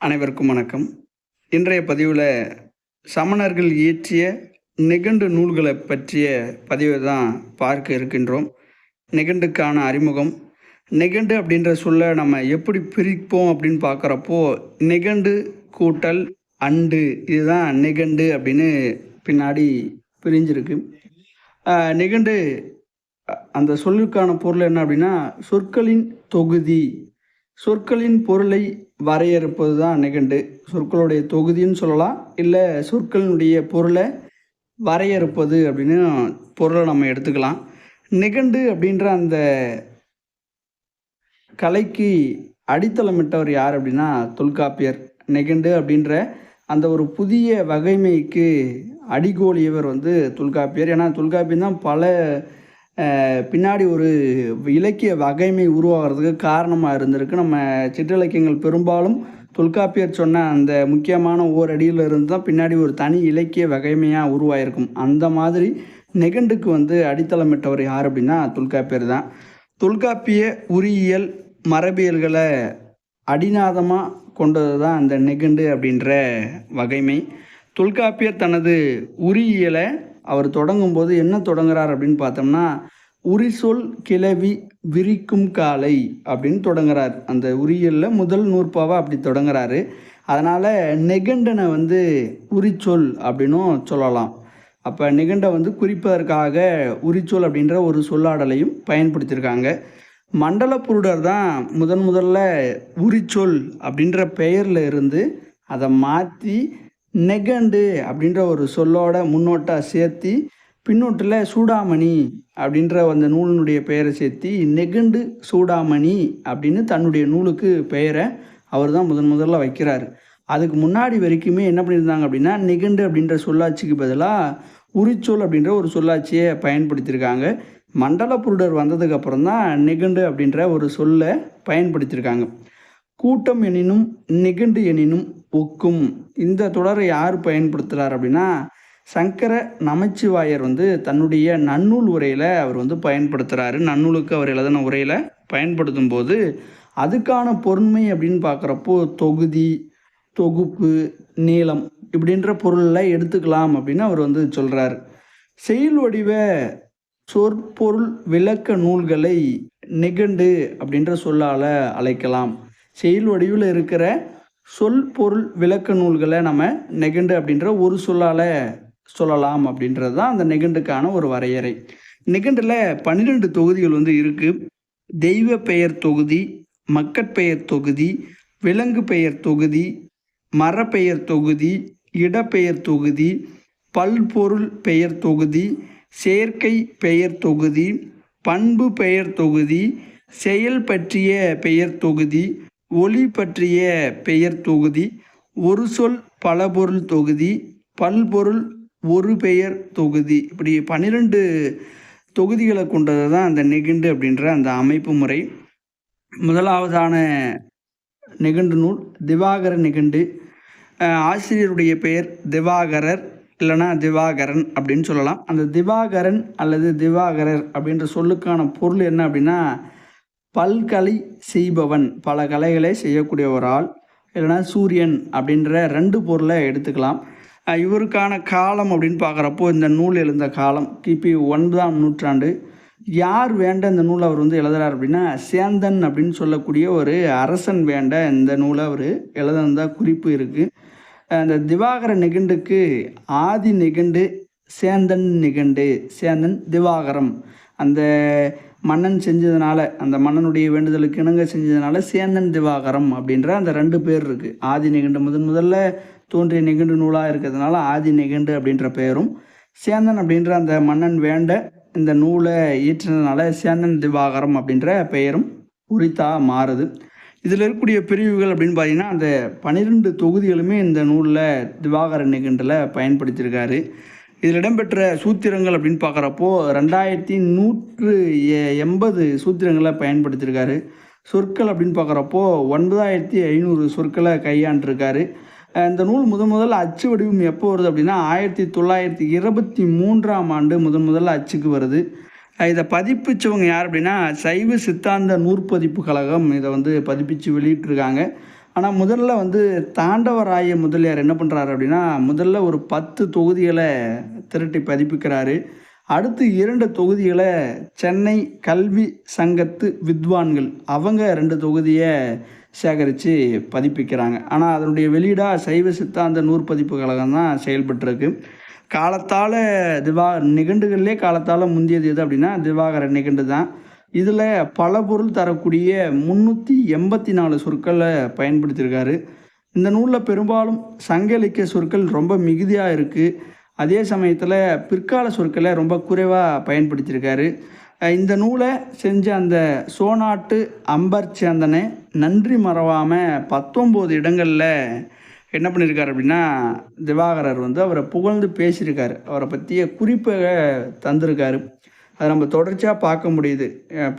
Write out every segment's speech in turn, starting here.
அனைவருக்கும் வணக்கம். இன்றைய பதிவில் சமணர்கள் இயற்றிய நிகண்டு நூல்களை பற்றிய பதிவை தான் பார்க்க இருக்கின்றோம். நிகண்டுக்கான அறிமுகம். நிகண்டு அப்படின்ற சொல்ல நம்ம எப்படி பிரிப்போம் அப்படின்னு பார்க்குறப்போ நிகண்டு கூட்டல் அண்டு இதுதான் நிகண்டு அப்படின்னு பின்னாடி பிரிஞ்சிருக்கு. நிகண்டு அந்த சொல்லுக்கான பொருள் என்ன அப்படின்னா சொற்களின் தொகுதி சொற்களின் பொருளை வரையறுப்பது தான் நிகண்டு. சொற்களுடைய தொகுதின்னு சொல்லலாம் இல்லை சொற்களினுடைய பொருளை வரையறுப்பது அப்படின்னு பொருளை நம்ம எடுத்துக்கலாம். நிகண்டு அப்படின்ற அந்த கலைக்கு அடித்தளமிட்டவர் யார் அப்படின்னா தொல்காப்பியர். நிகண்டு அப்படின்ற அந்த ஒரு புதிய வகைமைக்கு அடிகோலியவர் வந்து தொல்காப்பியர். ஏன்னா தொல்காப்பியம் தான் பல பின்னாடி ஒரு இலக்கிய வகைமை உருவாகிறதுக்கு காரணமாக இருந்திருக்கு. நம்ம சிற்றிலக்கியங்கள் பெரும்பாலும் தொல்காப்பியர் சொன்ன அந்த முக்கியமான ஓரடியில் இருந்து தான் பின்னாடி ஒரு தனி இலக்கிய வகைமையாக உருவாயிருக்கும். அந்த மாதிரி நெகண்டுக்கு வந்து அடித்தளமிட்டவர் யார் அப்படின்னா தொல்காப்பியர் தான். தொல்காப்பிய உரியியல் மரபியல்களை அடிநாதமாக கொண்டது தான் அந்த நெகண்டு அப்படின்ற வகைமை. தொல்காப்பியர் தனது உரியியலை அவர் தொடங்கும்போது என்ன தொடங்குறார் அப்படின்னு பார்த்தோம்னா உரிசொல் கிளவி விரிக்கும் காலை அப்படின்னு தொடங்குறார். அந்த உரியலில் முதல் நூற்பாவை அப்படி தொடங்குறாரு. அதனால் நெகண்டனை வந்து உரிச்சொல் அப்படின்னும் சொல்லலாம். அப்போ நிகண்டை வந்து குறிப்பதற்காக உரிச்சொல் அப்படின்ற ஒரு சொல்லாடலையும் பயன்படுத்தியிருக்காங்க. மண்டல புருடர் தான் முதன் முதல்ல உரிச்சொல் அப்படின்ற பெயரில் இருந்து அதை மாற்றி நெகண்டு அப்படின்ற ஒரு சொல்லோட முன்னோட்டாக சேர்த்தி பின்னோட்டில் சூடாமணி அப்படின்ற அந்த நூலினுடைய பெயரை சேர்த்தி நெகண்டு சூடாமணி அப்படின்னு தன்னுடைய நூலுக்கு பெயரை அவர் தான் முதன் முதல்ல வைக்கிறார். அதுக்கு முன்னாடி வரைக்குமே என்ன பண்ணியிருந்தாங்க அப்படின்னா நெகண்டு அப்படின்ற சொல்லாட்சிக்கு பதிலாக உரிச்சொல் அப்படின்ற ஒரு சொல்லாட்சியை பயன்படுத்தியிருக்காங்க. மண்டல புருடர் வந்ததுக்கப்புறம் தான் நெகண்டு அப்படின்ற ஒரு சொல்லை பயன்படுத்தியிருக்காங்க. கூட்டம் எனினும் நெகண்டு எனினும் ஒக்கும் இந்த தொடரை யார் பயன்படுத்துகிறார் அப்படின்னா சங்கர நமச்சிவாயர் வந்து தன்னுடைய நன்னூல் உரையில் அவர் வந்து பயன்படுத்துகிறாரு நன்னூலுக்கு அவர் எழுதின உரையில் பயன்படுத்தும் போது அதுக்கான பொருண்மை அப்படின்னு பார்க்குறப்போ தொகுதி தொகுப்பு நீளம் இப்படின்ற பொருளில் எடுத்துக்கலாம் அப்படின்னு அவர் வந்து சொல்கிறார் செயல் வடிவ சொற்பொருள் விளக்க நூல்களை நிகண்டு அப்படின்ற சொல்லால் அழைக்கலாம். செயல் வடிவில் இருக்கிற சொல் பொருள் விளக்க நூல்களை நம்ம நெகண்டு அப்படின்ற ஒரு சொல்லால் சொல்லலாம் அப்படின்றது தான் அந்த நெகண்டுக்கான ஒரு வரையறை. நெகண்டில் பன்னிரெண்டு தொகுதிகள் வந்து இருக்குது தெய்வ பெயர் தொகுதி மக்கட்பெயர் தொகுதி விலங்கு பெயர் தொகுதி மரப்பெயர் தொகுதி இடப்பெயர் தொகுதி பல்பொருள் பெயர் தொகுதி செயற்கை பெயர் தொகுதி பண்பு பெயர் தொகுதி செயல் பற்றிய பெயர் தொகுதி ஒளி பற்றிய பெயர் தொகுதி ஒரு சொல் பல பொருள் தொகுதி பல்பொருள் ஒரு பெயர் தொகுதி. இப்படி பன்னிரெண்டு தொகுதிகளை கொண்டது தான் அந்த நெகிண்டு அப்படின்ற அந்த அமைப்பு முறை. முதலாவதான நெகிண்டு நூல் திவாகர நெகிண்டு. ஆசிரியருடைய பெயர் திவாகரர் இல்லைன்னா திவாகரன் அப்படின்னு சொல்லலாம். அந்த திவாகரன் அல்லது திவாகரர் அப்படின்ற சொல்லுக்கான பொருள் என்ன அப்படின்னா பல்கலை செய்பவன். பல கலைகளை செய்யக்கூடிய ஒரு ஆள் இல்லைன்னா சூரியன் அப்படின்ற ரெண்டு பொருளை எடுத்துக்கலாம். இவருக்கான காலம் அப்படின்னு பார்க்குறப்போ இந்த நூல் எழுந்த காலம் கிபி ஒன்பதாம் நூற்றாண்டு. யார் வேண்ட இந்த நூலை அவர் வந்து எழுதுறார் அப்படின்னா சேந்தன் அப்படின்னு சொல்லக்கூடிய ஒரு அரசன் வேண்ட இந்த நூலை அவர் எழுதுனதா குறிப்பு இருக்குது அந்த திவாகர நிகண்டுக்கு ஆதி நிகண்டு சேந்தன் நிகண்டு சேந்தன் திவாகரம். அந்த மன்னன் செஞ்சதுனால அந்த மன்னனுடைய வேண்டுதலுக்கு இணங்க செஞ்சதுனால சேந்தன் திவாகரம் அப்படின்ற அந்த ரெண்டு பேர் இருக்குது ஆதி நிகண்டு முதன் முதல்ல தோன்றிய நிகண்டு நூலாக இருக்கிறதுனால ஆதி நிகண்டு அப்படின்ற பெயரும் சேந்தன் அப்படின்ற அந்த மன்னன் வேண்ட இந்த நூலை இயற்றினதுனால சேந்தன் திவாகரம் அப்படின்ற பெயரும் உரித்தா மாறுது. இதில் இருக்கக்கூடிய பிரிவுகள் அப்படின்னு பார்த்தீங்கன்னா அந்த பன்னிரெண்டு தொகுதிகளுமே இந்த நூலில் திவாகர நிகண்டில் பயன்படுத்தியிருக்காரு. இதில் இடம்பெற்ற சூத்திரங்கள் அப்படின்னு பார்க்குறப்போ ரெண்டாயிரத்தி நூற்று எண்பது சூத்திரங்களை பயன்படுத்தியிருக்காரு. சொற்கள் அப்படின்னு பார்க்குறப்போ ஒன்பதாயிரத்தி ஐநூறு சொற்களை கையாண்டிருக்காரு. இந்த நூல் முதன் முதல்ல அச்சு வடிவம் எப்போ வருது அப்படின்னா ஆயிரத்தி தொள்ளாயிரத்தி இருபத்தி மூன்றாம் ஆண்டு முதன் முதல்ல அச்சுக்கு வருது. இதை பதிப்பிச்சவங்க யார் அப்படின்னா சைவ சித்தாந்த நூற்பதிப்பு கழகம் இதை வந்து பதிப்பிச்சு வெளியிட்டிருக்காங்க. ஆனால் முதல்ல வந்து தாண்டவராய முதலியார் என்ன பண்ணுறாரு அப்படின்னா முதல்ல ஒரு பத்து தொகுதிகளை திரட்டி பதிப்பிக்கிறாரு. அடுத்து இரண்டு தொகுதிகளை சென்னை கல்வி சங்கத்து வித்வான்கள் அவங்க ரெண்டு தொகுதியை சேகரித்து பதிப்பிக்கிறாங்க. ஆனால் அதனுடைய வெளியீடாக சைவ சித்தாந்த நூற்பதிப்பு கழகம் தான் செயல்பட்டுருக்கு. காலத்தால் திவா நிகண்டுகள்லே காலத்தால் முந்தியது எது அப்படின்னா திவாகர நிகண்டு தான் இதில் பல பொருள் தரக்கூடிய முந்நூற்றி எண்பத்தி நாலு சொற்களை பயன்படுத்தியிருக்காரு. இந்த நூலில் பெரும்பாலும் சங்க இலக்கிய சொற்கள் ரொம்ப மிகுதியாக இருக்குது அதே சமயத்தில் பிற்கால சொற்களை ரொம்ப குறைவாக பயன்படுத்தியிருக்காரு. இந்த நூலை செஞ்ச அந்த சோனாட்டு அம்பர் சேந்தனை நன்றி மறவாமல் பத்தொம்போது இடங்களில் என்ன பண்ணியிருக்காரு அப்படின்னா திவாகரர் வந்து அவரை புகழ்ந்து பேசியிருக்காரு. அவரை பற்றிய குறிப்பை தந்திருக்காரு. அதை நம்ம தொடர்ச்சியாக பார்க்க முடியுது.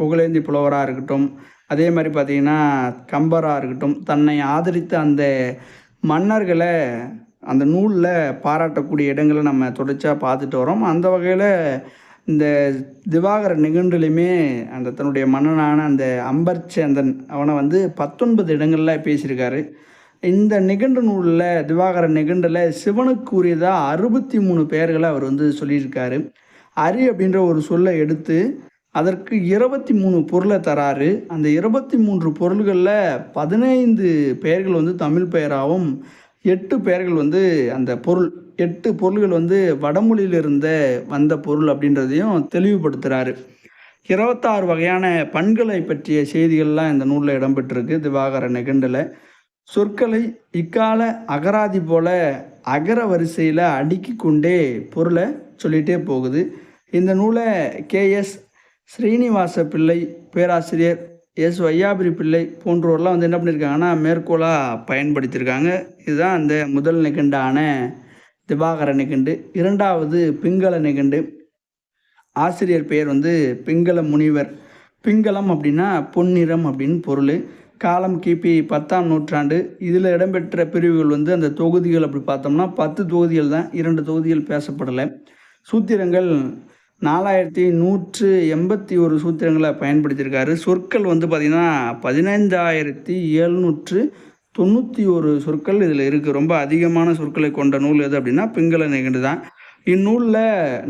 புகழேந்தி புலவராக இருக்கட்டும் அதே மாதிரி பார்த்திங்கன்னா கம்பராக இருக்கட்டும் தன்னை ஆதரித்த அந்த மன்னர்களை அந்த நூலில் பாராட்டக்கூடிய இடங்களை நம்ம தொடர்ச்சியாக பார்த்துட்டு வரோம் அந்த வகையில் இந்த திவாகர நிகண்டுலையுமே அந்த தன்னுடைய மன்னனான அந்த அம்பர்ச்சேந்தன் அவனை வந்து பத்தொன்பது இடங்களில் பேசியிருக்காரு. இந்த நிகண்டு நூலில் திவாகர நிகண்டில் சிவனுக்குரியதாக அறுபத்தி மூணு பெயர்களை அவர் வந்து சொல்லியிருக்காரு. அரி அப்படின்ற ஒரு சொல்லை எடுத்து அதற்கு இருபத்தி மூணு பொருளை தராரு. அந்த இருபத்தி மூன்று பொருள்களில் பதினைந்து பெயர்கள் வந்து தமிழ் பெயராகவும் எட்டு பெயர்கள் வந்து அந்த பொருள் எட்டு பொருள்கள் வந்து வடமொழியில் இருந்த வந்த பொருள் அப்படின்றதையும் தெளிவுபடுத்துகிறாரு இருபத்தாறு வகையான பண்களை பற்றிய செய்திகள்லாம் இந்த நூலில் இடம்பெற்றிருக்கு. திவாகர நிகண்டில். சொற்களை இக்கால அகராதி போல அகர வரிசையில் அடுக்கி கொண்டே பொருளை சொல்லிகிட்டே போகுது. இந்த நூலை கேஎஸ் ஸ்ரீனிவாச பிள்ளை பேராசிரியர் எஸ் வையாபுரி பிள்ளை போன்றோர்லாம் வந்து என்ன பண்ணியிருக்காங்கன்னா மேற்கோளாக பயன்படுத்தியிருக்காங்க. இதுதான் அந்த முதல் நிகண்டான திவாகர நிகண்டு. இரண்டாவது பிங்கள நிகண்டு. ஆசிரியர் பெயர் வந்து பிங்கள முனிவர். பிங்களம் அப்படின்னா பொன்னிறம் அப்படின்னு பொருள். காலம் கிபி பத்தாம் நூற்றாண்டு. இதில் இடம்பெற்ற பிரிவுகள் வந்து அந்த தொகுதிகள் அப்படி பார்த்தோம்னா பத்து தொகுதிகள் தான். இரண்டு தொகுதிகள் பேசப்படலை. சூத்திரங்கள் நாலாயிரத்தி நூற்று எண்பத்தி ஒரு சூத்திரங்களை பயன்படுத்தியிருக்காரு. சொற்கள் வந்து பார்த்திங்கன்னா பதினைந்தாயிரத்தி எழுநூற்று தொண்ணூற்றி ஒரு சொற்கள் இதில் இருக்குது ரொம்ப அதிகமான சொற்களை கொண்ட நூல் எது அப்படின்னா பிங்கள நிகண்டு தான். இந்நூலில்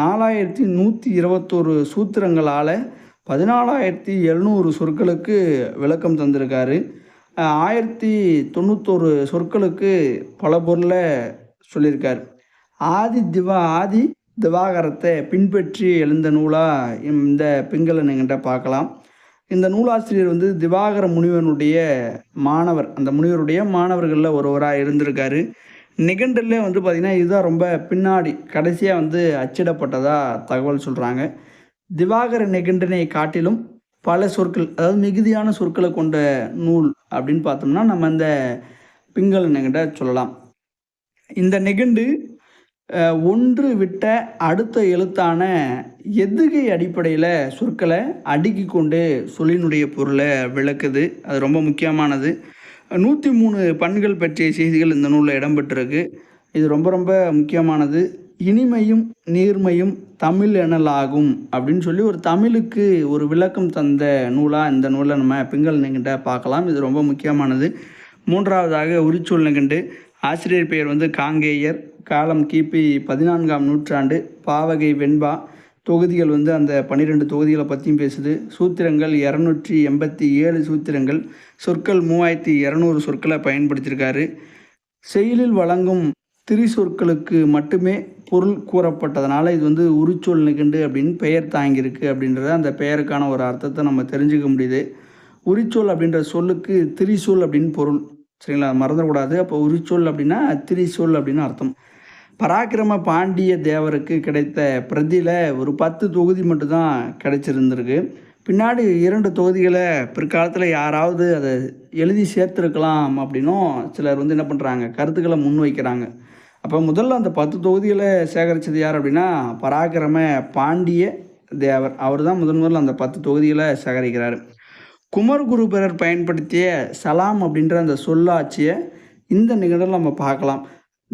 நாலாயிரத்தி நூற்றி இருபத்தோரு சூத்திரங்களால் பதினாலாயிரத்தி எழுநூறு சொற்களுக்கு விளக்கம் தந்திருக்காரு. ஆயிரத்தி தொண்ணூத்தோரு சொற்களுக்கு பல பொருளை சொல்லியிருக்கார். ஆதி திவா ஆதி திவாகரத்தை பின்பற்றி எழுந்த நூலாக இந்த பிங்கள நிகண்ட பார்க்கலாம். இந்த நூலாசிரியர் வந்து திவாகர முனிவனுடைய மாணவர். அந்த முனிவருடைய மாணவர்களில் ஒருவராக இருந்திருக்காரு. நிகண்டல்லே வந்து பார்த்திங்கன்னா இதுதான் ரொம்ப பின்னாடி கடைசியாக வந்து அச்சிடப்பட்டதாக தகவல் சொல்கிறாங்க திவாகர நிகண்டனை காட்டிலும் பல சொற்கள் அதாவது மிகுதியான சொற்களை கொண்ட நூல் அப்படின்னு பார்த்தோம்னா நம்ம இந்த பிங்கள நிகண்ட சொல்லலாம். இந்த நிகண்டு ஒன்று விட்ட அடுத்த எழுத்தான எதுகை அடிப்படையில் சொற்களை அடுக்கி கொண்டு சொல்லினுடைய பொருளை விளக்குது. அது ரொம்ப முக்கியமானது. நூற்றி மூணு பண்கள் பற்றிய செய்திகள் இந்த நூலில் இடம்பெற்றிருக்கு. இது ரொம்ப ரொம்ப முக்கியமானது. இனிமையும் நீர்மையும் தமிழ் எனலாகும் அப்படின்னு சொல்லி ஒரு தமிழுக்கு ஒரு விளக்கம் தந்த நூலாக இந்த நூலை நம்ம பெண்கள் நிகண்ட பார்க்கலாம். இது ரொம்ப முக்கியமானது. மூன்றாவதாக உரிச்சொல் நிகண்டு ஆசிரியர் பெயர் வந்து காங்கேயர். காலம் கிபி பதினான்காம் நூற்றாண்டு. பாவகை வெண்பா தொகுதிகள் வந்து அந்த பன்னிரெண்டு தொகுதிகளை பற்றியும் பேசுது. சூத்திரங்கள் இரநூற்றி எண்பத்தி ஏழு சூத்திரங்கள். சொற்கள் மூவாயிரத்தி இரநூறு சொற்களை பயன்படுத்தியிருக்காரு. செயலில் வழங்கும் திரிசொற்களுக்கு மட்டுமே பொருள் கூறப்பட்டதுனால இது வந்து உரிச்சொல் நிகண்டு அப்படின்னு பெயர் தாங்கியிருக்கு அப்படின்றத அந்த பெயருக்கான ஒரு அர்த்தத்தை நம்ம தெரிஞ்சுக்க முடியுது. உரிச்சொல் அப்படின்ற சொல்லுக்கு திரிசொல் அப்படின்னு பொருள். சரிங்களா? மறந்துடக்கூடாது. அப்போ உரிச்சொல் அப்படின்னா திரிசொல் அப்படின்னு அர்த்தம். பராக்கிரம பாண்டிய தேவருக்கு கிடைத்த பிரதியில் ஒரு பத்து தொகுதி மட்டும்தான் கிடைச்சிருந்திருக்கு. பின்னாடி இரண்டு தொகுதிகளை பிற்காலத்தில் யாராவது அதை எழுதி சேர்த்துருக்கலாம் அப்படின்னும் சிலர் வந்து என்ன பண்ணுறாங்க கருத்துக்களை முன்வைக்கிறாங்க. அப்போ முதல்ல அந்த பத்து தொகுதிகளை சேகரித்தது யார் அப்படின்னா பராக்கிரம பாண்டிய தேவர். அவர் தான் முதன் முதல்ல அந்த பத்து தொகுதிகளை சேகரிக்கிறார். குமர்குருபரர் பயன்படுத்திய சலாம் அப்படின்ற அந்த சொல்லாட்சியை இந்த நிகழ்வில் நம்ம பார்க்கலாம்.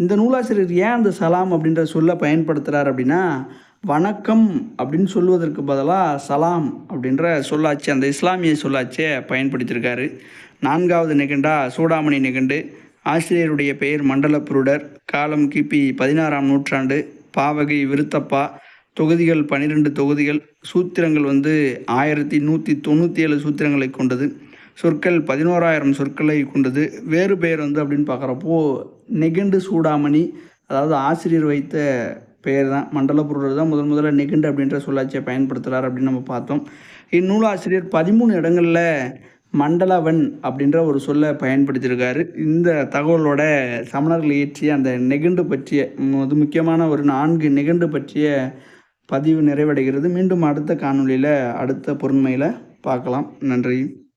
இந்த நூலாசிரியர் ஏன் அந்த சலாம் அப்படின்ற சொல்ல பயன்படுத்துகிறார் அப்படின்னா வணக்கம் அப்படின்னு சொல்வதற்கு பதிலாக சலாம் அப்படின்ற சொல்லாட்சி அந்த இஸ்லாமிய சொல்லாட்சியை பயன்படுத்தியிருக்காரு. நான்காவது நிகண்டா சூடாமணி நிகண்டு. ஆசிரியருடைய பெயர் மண்டலப்புருடர் காலம் கிபி பதினாறாம் நூற்றாண்டு. பாவகை விருத்தப்பா. தொகுதிகள் பன்னிரெண்டு தொகுதிகள். சூத்திரங்கள் வந்து ஆயிரத்தி நூற்றி தொண்ணூற்றி ஏழு சூத்திரங்களை கொண்டது. சொற்கள் பதினோராயிரம் சொற்களை கொண்டது. வேறு பெயர் வந்து அப்படின்னு பார்க்குறப்போ நெகிண்டு சூடாமணி அதாவது ஆசிரியர் வைத்த பெயர் தான் மண்டலப்பொருள் தான் முதன் முதல்ல நெகுண்டு அப்படின்ற சொல்லாட்சியை பயன்படுத்துகிறார் அப்படின்னு நம்ம பார்த்தோம். இந்நூலாசிரியர் பதிமூணு இடங்களில் மண்டலவன் அப்படின்ற ஒரு சொல்லை பயன்படுத்தியிருக்காரு. இந்த தகவலோட சமணர்கள் இயற்றிய அந்த நெகுண்டு பற்றிய அது முக்கியமான ஒரு நான்கு நெகுண்டு பற்றிய பதிவு நிறைவடைகிறது. மீண்டும் அடுத்த காணொளியில் அடுத்த பொருண்மையில் பார்க்கலாம். நன்றி.